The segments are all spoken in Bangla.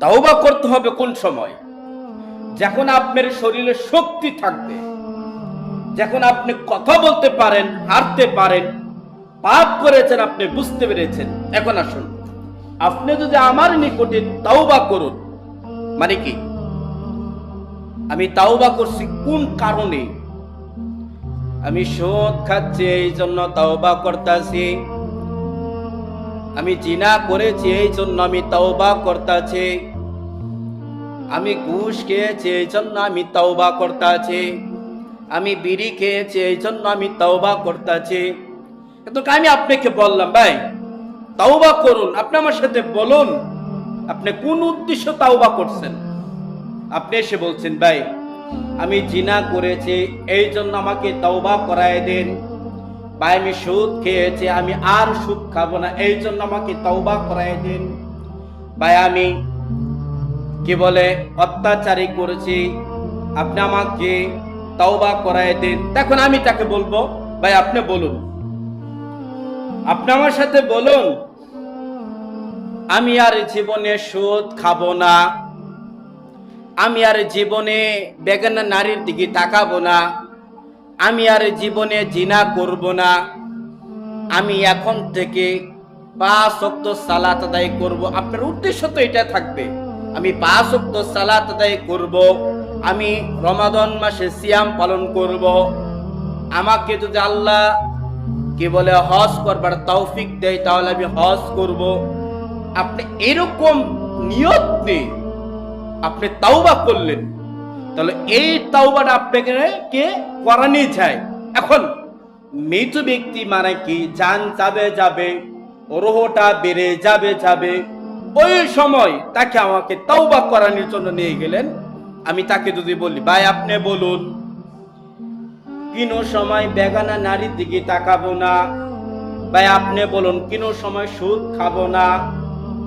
তাওবা করতে হবে কোন সময়? যখন আপনার শরীরে শক্তি থাকবে, যখন আপনি কথা বলতে পারেন হারতে পারেন পাপ করেছেন, আপনি বুঝতে পেরেছেন, এখন আসুন। আপনি যদি আমার নিকটে তাওবা করুন মানে কি? আমি তাওবা করছি কোন কারণে? আমি সুদ খাচ্ছি এই জন্য তাওবা করতেছি। আমি জিনা করেছি, এই জন্য আমি তাওবা করতেছি। আমি ঘুষ খেয়েছি, এই জন্য আমি তাওবা করতেছি। আমি বিড়ি খেয়েছি, এই জন্য আমি তাওবা করতেছি। কিন্তু আমি আপনাকে বললাম, ভাই, তাওবা করুন। আপনি আমার সাথে বলুন, আপনি কোন উদ্দেশ্য তাওবা করছেন? আপনি এসে বলছেন, ভাই, আমি জিনা করেছি, এই জন্য আমাকে তাওবা করায় দেন। ভাই, আমি সুদ খেয়েছি, আমি আর সুদ খাব না। এই জন্য আমাকে তাওবা করায় দিন। ভাই, আমি কি বলে, অত্যাচারী করেছি। আপনি আমাকে তাওবা করায় দিন। তখন আমি তাকে বলব, ভাই, আপনি বলুন। আপনি আমার সাথে বলুন, আমি আর জীবনে সুদ খাব না। আমি আর জীবনে বেগানা নারীর দিকে তাকাবো না। আমি আর জীবনে জিনা করব না। আমি এখন থেকে পাঁচ অক্ত সালাত আদায় করব। আপনার উদ্দেশ্য তো এটা থাকবে। আমি পাঁচ অক্ত সালাত আদায় করব। আমি রমাদন মাসে সিয়াম পালন করব। আমাকে যদি আল্লাহ কি বলে হজ করবার তৌফিক দেয়, তাহলে আমি হজ করব। আপনি এরকম নিয়ত নেই আপনি তাওবা করলেন। তাহলে এই তাওবাটা আপনাকে কে করানি যায়। এখন, মৃত ব্যক্তি মানে কি? জান যাবে যাবে, রোহটা বেড়ে যাবে যাবে। ওই সময় তাকে আমাকে তাওবা করানোর জন্য নিয়ে গেলেন। আমি তাকে যদি বলি, ভাই, আপনি বলুন, কিন সময় বেগানা নারীর দিকে তাকাবো না? ভাই, আপনি বলুন, কিন সময় সুদ খাব না?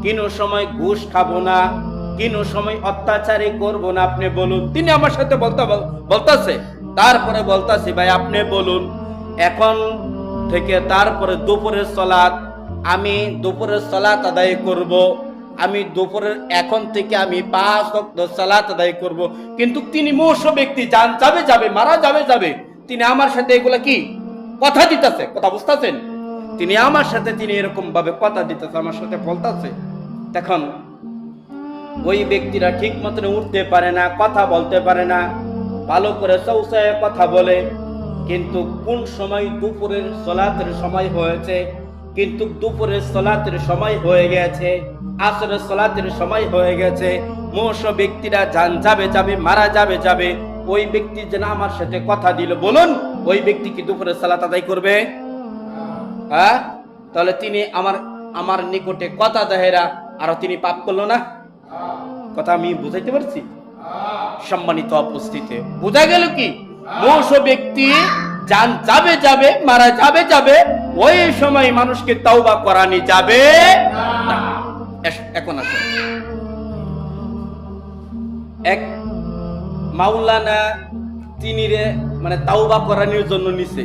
কিন সময় ঘুষ খাব না? কিন সময় অত্যাচারী করব না, আপনি বলুন। তিনি আমার সাথে বলতে বলতাছে। তারপরে বলতাছি, ভাই, আপনি বলুন, এখন থেকে তারপরে দুপুরের সলাৎ, আমি দুপুরের সলাৎ আদায় করব। আমি দুপুরের, এখন থেকে আমি পাঁচ সালাত আদায় করব। কিন্তু তিনি মৌস ব্যক্তি, যান যাবে যাবে, মারা যাবে যাবে। তিনি আমার সাথে এগুলা কি? কথা দিতেছে, কথা বুঝতেছেন? তিনি আমার সাথে তিনি এরকম ভাবে কথা দিতেছে, আমার সাথে বলতেছে। তখন ওই ব্যক্তিরা ঠিক মতন উঠতে পারে না, কথা বলতে পারে না, ভালো করে চৌসায় কথা বলে। কিন্তু কোন সময় দুপুরের সলাতের সময় হয়েছে? কিন্তু দুপুরের সলাতের সময় হয়ে গেছে, আসরের সলাতের সময় হয়ে গেছে। মোশ ব্যক্তিরা যান, যাবে যাবে, মারা যাবে যাবে। ওই ব্যক্তি যেন আমার সাথে কথা দিল। বলুন, ওই ব্যক্তি কি দুপুরের সালাত আদায় করবে? হ্যাঁ? তাহলে তিনি আমার আমার নিকটে কথা দেহেরা, আর তিনি পাপ করল না? কথা আমি বুঝাইতে পারছি? সম্মানিত উপস্থিতি। বোঝা গেল কি? মৌস ব্যক্তি যান যাবে যাবে, মারা যাবে যাবে, ওই সময় মানুষকে তাওবা করানি যাবে এখন আসুন এক মাওলানা তিনি রে মানে তাওবা করানোর জন্য নিছে।